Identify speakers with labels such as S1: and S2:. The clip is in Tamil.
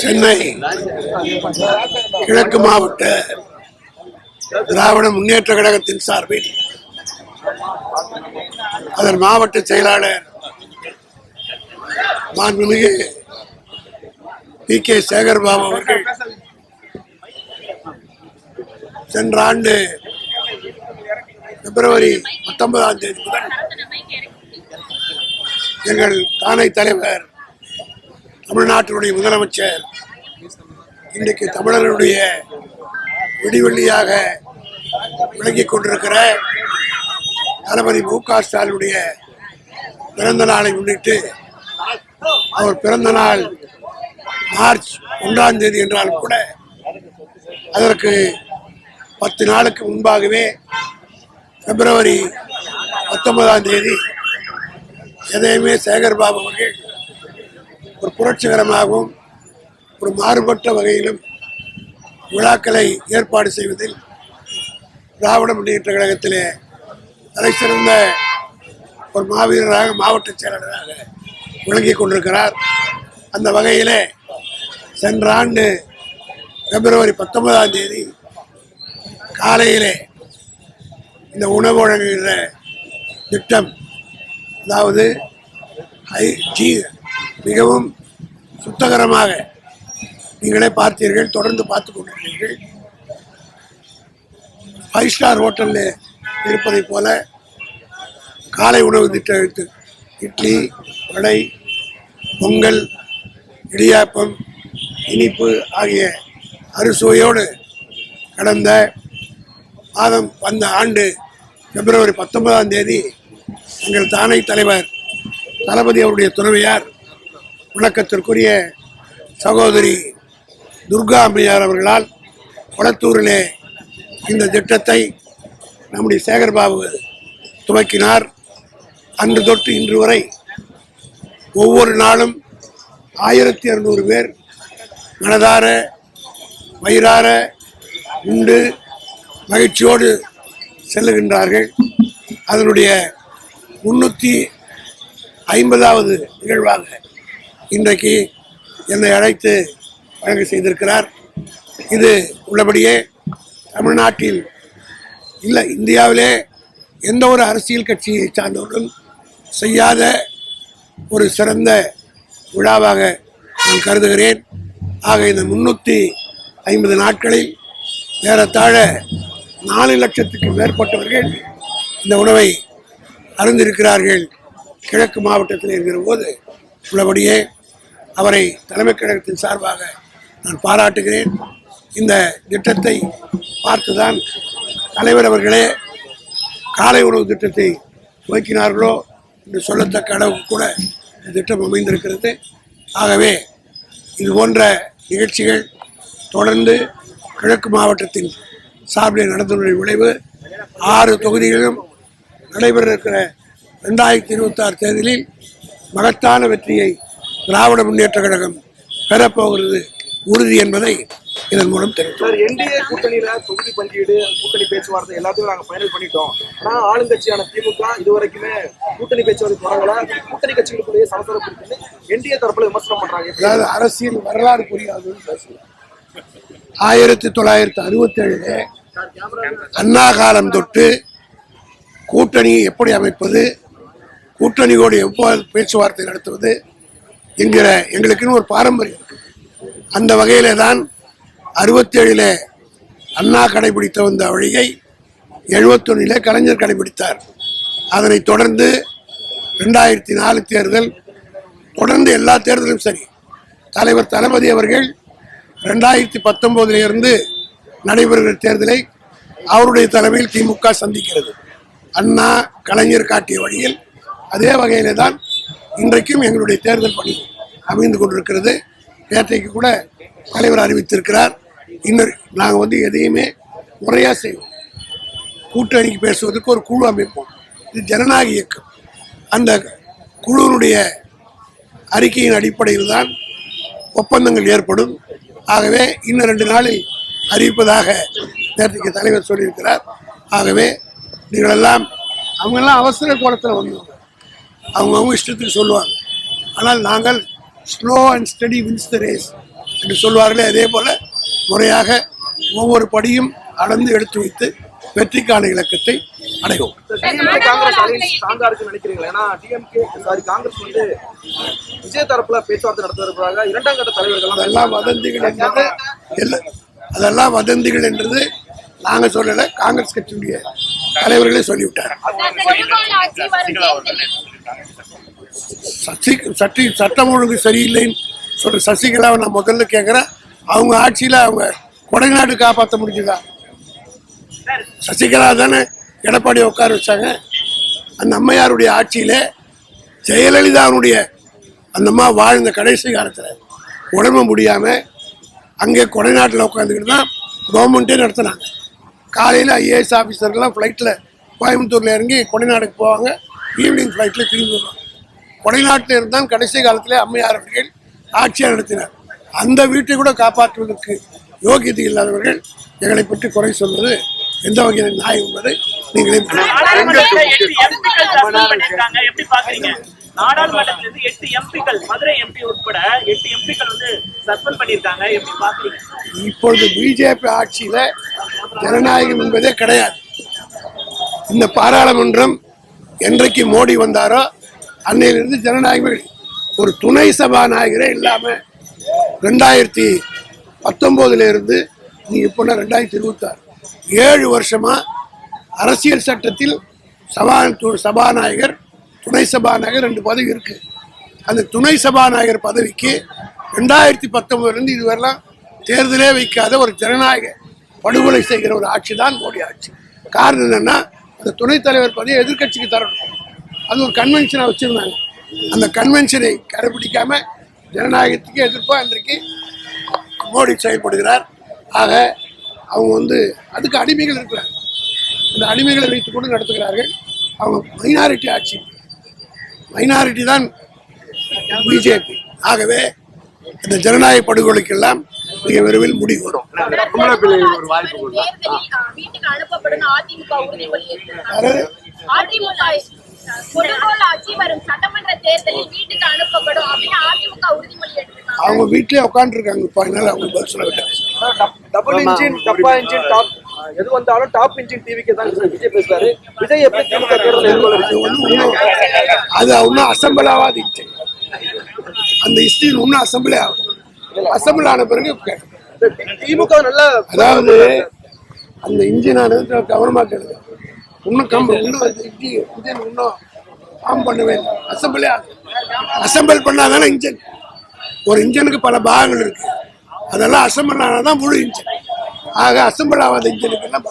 S1: சென்னை கிழக்கு மாவட்ட திராவிட முன்னேற்ற கழகத்தின் சார்பில் அதன் மாவட்ட செயலாளர் மாண்புமிகு பி கே சேகர்பாபு அவர்கள் சென்ற ஆண்டு பிப்ரவரி பத்தொன்பதாம் தேதி முதல் எங்கள் தானை தலைவர் தமிழ்நாட்டினுடைய முதலமைச்சர் இன்றைக்கு தமிழர்களுடைய விடிவெள்ளியாக விளங்கிக் கொண்டிருக்கிற தளபதி மு க ஸ்டாலினுடைய பிறந்த நாளை முன்னிட்டு அவர் பிறந்த நாள் மார்ச் ஒன்றாம் தேதி என்றாலும் கூட அதற்கு பத்து நாளுக்கு முன்பாகவே பிப்ரவரி பத்தொன்பதாம் தேதி எதையுமே சேகர் பாபு அவர்கள் ஒரு புரட்சிகரமாகவும் ஒரு மாறுபட்ட வகையிலும் விழாக்களை ஏற்பாடு செய்வதில் திராவிட முன்னேற்ற கழகத்திலே தலைசிறந்த ஒரு மாவீரராக மாவட்ட செயலாளராக விளங்கிக் கொண்டிருக்கிறார். அந்த வகையிலே சென்ற ஆண்டு பிப்ரவரி பத்தொன்பதாம் தேதி காலையிலே இந்த உணவு வழங்குகிற திட்டம் அதாவது ஐ ஜி மிகவும் சுத்தகரமாக நீங்களே பார்த்தீர்கள் தொடர்ந்து பார்த்து கொண்டிருக்கிறீர்கள். ஃபைவ் ஸ்டார் ஹோட்டலில் இருப்பதைப் போல காலை உணவு திட்டத்து இட்லி வடை பொங்கல் இடியாப்பம் இனிப்பு ஆகிய அறுசுவையோடு கடந்த மாதம் வந்த ஆண்டு பிப்ரவரி பத்தொன்பதாம் தேதி எங்கள் தானை தலைவர் தளபதி அவருடைய துறவியார் வணக்கத்திற்குரிய சகோதரி துர்கா அம்மையார் அவர்களால் கொளத்தூரிலே இந்த திட்டத்தை நம்முடைய சேகர்பாபு துவக்கினார். அன்று தொட்டு இன்று வரை ஒவ்வொரு நாளும் ஆயிரத்தி இரநூறு பேர் மனதார வயிறார உண்டு மகிழ்ச்சியோடு செல்லுகின்றார்கள். அதனுடைய முன்னூற்றி ஐம்பதாவது நிகழ்வாக இன்றைக்கு என்னை அழைத்து வழங்க செய்திருக்கிறார். இது உள்ளபடியே தமிழ்நாட்டில் இல்லை இந்தியாவிலே எந்த ஒரு அரசியல் கட்சியை சார்ந்தவர்களும் செய்யாத ஒரு சிறந்த விழாவாக நான் கருதுகிறேன். ஆக இந்த முன்னூற்றி ஐம்பது நாட்களில் ஏறத்தாழ நாலு லட்சத்துக்கு மேற்பட்டவர்கள் இந்த உணவை அருந்திருக்கிறார்கள். கிழக்கு மாவட்டத்தில் இருக்கிற போது உள்ளபடியே அவரை தலைமைக் கழகத்தின் சார்பாக நான் பாராட்டுகிறேன். இந்த திட்டத்தை பார்த்துதான் தலைவர் அவர்களே காலை உணவு திட்டத்தை துவக்கினார்களோ என்று சொல்லத்தக்க அளவுக்கு கூட இந்த திட்டம் அமைந்திருக்கிறது. ஆகவே இது போன்ற நிகழ்ச்சிகள் தொடர்ந்து கிழக்கு மாவட்டத்தின் சார்பில் நடந்துள்ள விளைவு ஆறு தொகுதிகளிலும் நடைபெற இருக்கிற ரெண்டாயிரத்தி இருபத்தாறு தேர்தலில் மகத்தான வெற்றியை திராவிட முன்னேற்ற கழகம் பெறப்போகிறது உறுதி என்பதை இதன் மூலம் தெரிவித்தோம்.
S2: சார் என்டிஏ கூட்டணியில தொகுதி பங்கீடு கூட்டணி பேச்சுவார்த்தை எல்லாத்தையும் நாங்க ஃபைனல் பண்ணிட்டோம். ஆனா ஆளுங்கட்சியான திமுக இதுவரைக்குமே கூட்டணி பேச்சுவார்த்தை தொடங்கல. கூட்டணி கட்சிகளுக்குள்ளேயே சலசலப்பு இருக்குன்னு என்டிஏ தரப்புல விமர்சனம் பண்றாங்க.
S1: அதாவது அரசியல் வரலாறு புரியாதுன்னு பேசலாம் ஆயிரத்தி தொள்ளாயிரத்தி அறுபத்தி ஏழுல அண்ணா காலம் தொட்டு கூட்டணியை எப்படி அமைப்பது கூட்டணியோடு எவ்வாறு பேச்சுவார்த்தை நடத்துவது என்கிற எங்களுக்குன்னு ஒரு பாரம்பரியம். அந்த வகையிலே தான் அறுபத்தேழில் அண்ணா கடைபிடித்த வந்த வழியை எழுபத்தொன்னிலே கலைஞர் கடைபிடித்தார். அதனைத் தொடர்ந்து ரெண்டாயிரத்தி நாலு தேர்தல் தொடர்ந்து எல்லா தேர்தலும் சரி. தலைவர் தளபதி அவர்கள் ரெண்டாயிரத்தி பத்தொம்போதிலிருந்து நடைபெறுகிற தேர்தலை அவருடைய தலைமையில் திமுக சந்திக்கிறது. அண்ணா கலைஞர் காட்டிய வழியில் அதே வகையில் தான் இன்றைக்கும் எங்களுடைய தேர்தல் பணி அமைந்து கொண்டிருக்கிறது. நேற்றைக்கு கூட தலைவர் அறிவித்திருக்கிறார். இன்னும் நாங்கள் வந்து எதையுமே முறையாக செய்வோம். கூட்டணிக்கு பேசுவதற்கு ஒரு குழு அமைப்போம். இது ஜனநாயக இயக்கம். அந்த குழுவினுடைய அறிக்கையின் அடிப்படையில் தான் ஒப்பந்தங்கள் ஏற்படும். ஆகவே இன்னும் ரெண்டு நாளில் அறிவிப்பதாக நேற்றைக்கு தலைவர் சொல்லியிருக்கிறார். ஆகவே நீங்களெல்லாம் அவங்கெல்லாம் அவசர கோலத்தில் வந்தோம் அவங்கவுங்க இஷ்டத்துக்கு சொல்லுவாங்க. ஆனால் நாங்கள் slow and steady wins the race என்று சொல்வார்களே அதே போல முறையாக ஒவ்வொரு படியும் அளந்து எடுத்து வைத்து வெற்றிக்கான இலக்கத்தை அடைவோம்.
S2: விஜய் தரப்புல பேச்சுவார்த்தை நடத்துவதற்காக இரண்டாம் கட்ட தலைவர்கள்
S1: அதெல்லாம் வதந்திகள் என்றது அதெல்லாம் வதந்திகள் என்றது நாங்க சொல்லல காங்கிரஸ் கட்சியுடைய தலைவர்களே சொல்லிவிட்டார். சசி சட்டி சட்டம் ஒழுங்கு சரியில்லைன்னு சொல்ற சசிகலாவை நான் முதல்ல கேட்குறேன் அவங்க ஆட்சியில் அவங்க கொடைநாடு காப்பாற்ற முடிஞ்சுதா? சசிகலா தானே எடப்பாடி உட்கார வச்சாங்க. அந்த அம்மையாருடைய ஆட்சியில ஜெயலலிதாவுடைய அந்த அம்மா வாழ்ந்த கடைசி காலத்தில் உடம்பு முடியாமல் அங்கே கொடைநாட்டில் உட்காந்துக்கிட்டு தான் கவர்மெண்ட்டே நடத்தினாங்க. காலையில் ஐஏஎஸ் ஆஃபீஸர்கள்லாம் ஃப்ளைட்டில் கோயம்புத்தூரில் இறங்கி கொடைநாடுக்கு போவாங்க. ஈவினிங் ஃப்ளைட்டில் திரும்பி வருவாங்க. கொடைநாட்டில் இருந்தால் கடைசி காலத்தில் அம்மையார் அவர்கள் ஆட்சியை நடத்தினார். அந்த வீட்டை கூட காப்பாற்றுவதற்கு யோகியதை இல்லாதவர்கள் எங்களை பற்றி குறை சொல்வது எந்த வகையில் நியாயம் என்பதை நீங்களே புரிந்து
S3: நாடாளுமன்றத்துல எட்டு எம்பிக்கள் மதுரை எம்பி உட்பட எட்டு எம்பிக்கள் வந்து சஸ்பெண்ட் பண்ணிருக்காங்க. எப்படி பாக்குறீங்க?
S1: இப்பொழுது பிஜேபி ஆட்சியில ஜனநாயகம் என்பதே கிடையாது. இந்த பாராளுமன்றம் என்றைக்கு மோடி வந்தாரோ அன்னையிலிருந்து ஜனநாயகம் ஒரு துணை சபாநாயகரே இல்லாம ரெண்டாயிரத்தி பத்தொன்பதுல இருந்து நீ இப்போ ரெண்டாயிரத்தி இருபத்தாறு? ஏழு வருஷமா அரசியல் சட்டத்தில் சபா சபாநாயகர் துணை சபாநாயகர் ரெண்டு பதவி இருக்கு. அந்த துணை சபாநாயகர் பதவிக்கு ரெண்டாயிரத்தி பத்தொன்பதுலேருந்து இதுவரெல்லாம் தேர்தலே வைக்காத ஒரு ஜனநாயக படுகொலை செய்கிற ஒரு ஆட்சி தான் மோடி ஆட்சி. காரணம் என்னென்னா அந்த துணைத் தலைவர் பதவியை எதிர்க்கட்சிக்கு தரணும். அது ஒரு கன்வென்ஷனை வச்சுருந்தாங்க. அந்த கன்வென்ஷனை கடைபிடிக்காம ஜனநாயகத்துக்கு எதிர்ப்பாக இன்றைக்கு மோடி செயல்படுகிறார். ஆக அவங்க வந்து அதுக்கு அடிமைகள் இருக்கிறாங்க. இந்த அடிமைகளை வைத்து கொண்டு நடத்துகிறார்கள். அவங்க மைனாரிட்டி ஆட்சி. மைனாரிட்டி தான் பிஜேபி. ஆகவே இந்த ஜனநாயக படுகொலைக்கெல்லாம் மிக விரைவில் முடிவு. அவங்க வீட்டிலே உட்காந்துருக்காங்க இப்போ அதனால அவங்க பதில் சொல்ல வேண்டாம்
S2: டபுள் இன்ஜின் டப்பா இன்ஜின் டாப் எது வந்தாலும் டாப் இன்ஜின் டிவிக்கு தான் விஜய் பேசுறாரு விஜய் எப்படி திமுக தேர்தல்
S1: அது
S2: எதிர்கொள்ள
S1: வந்து இன்னும் அது இன்னும் அசம்பிள் ஆகாது இன்ஜின் அந்த ஹிஸ்டரி இன்னும் அசம்பிளே ஆகும் அசம்பிள் ஆன பிறகு.
S2: திமுக நல்ல
S1: அதாவது அந்த இன்ஜினானது கவனமாக கேளுங்க. இன்னும் கம் இன்னும் இன்ஜின் இன்ஜின் இன்னும் ஃபார்ம் பண்ணவே இல்லை. அசம்பிளே அசம்பிள் பண்ணாதானே இன்ஜின். ஒரு இன்ஜினுக்கு பல பாகங்கள் இருக்கு. அதெல்லாம் அசம்பிள் ஆனால் தான் முழு இன்ஜின். ஆக அசம்பிள் ஆகாத இன்ஜினுக்கு எல்லாம்